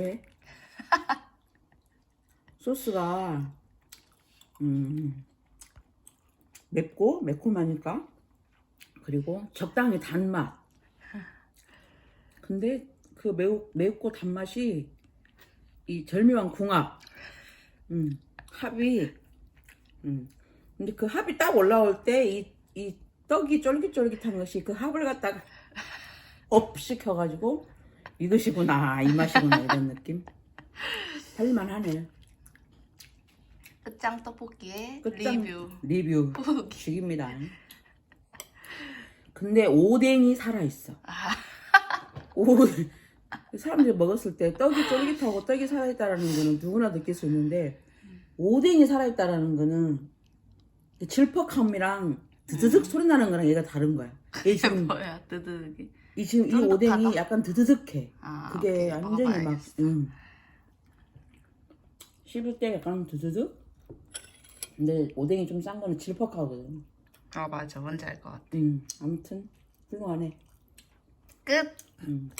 왜? 소스가 음, 맵고 매콤하니까 그리고 적당히 단맛. 근데 그 매우 맵고 단맛이 이 절묘한 궁합. 음, 합이 음. 근데 그 합이 딱 올라올 때 이 이 떡이 쫄깃쫄깃한 것이 그 합을 갖다가 업 시켜가지고 이것이구나 이 맛이구나 이런 느낌. 살만하네. 끝장 떡볶이의 끝장 리뷰. 리뷰. 죽입니다. 근데 오뎅이 살아 있어. 아, 오 사람들이 먹었을 때 떡이 쫄깃하고 떡이 살아있다라는 거는 누구나 느낄 수 있는데 오뎅이 살아있다라는 거는 그 질퍽함이랑 드드득 소리 나는 거랑 얘가 다른 거야. 얘 지금 뭐야 뜨드기. 이 지금 이 쫀득하다? 오뎅이 약간 드드득해. 아, 그게 오케이, 완전히 막 먹어봐야겠어. 음. 씹을 때 약간 드드득. 근데 오뎅이 좀 싼 거는 질퍽하거든. 아 맞아 뭔지 알 것 같아. 음 아무튼 훌륭하네. 끝. 음.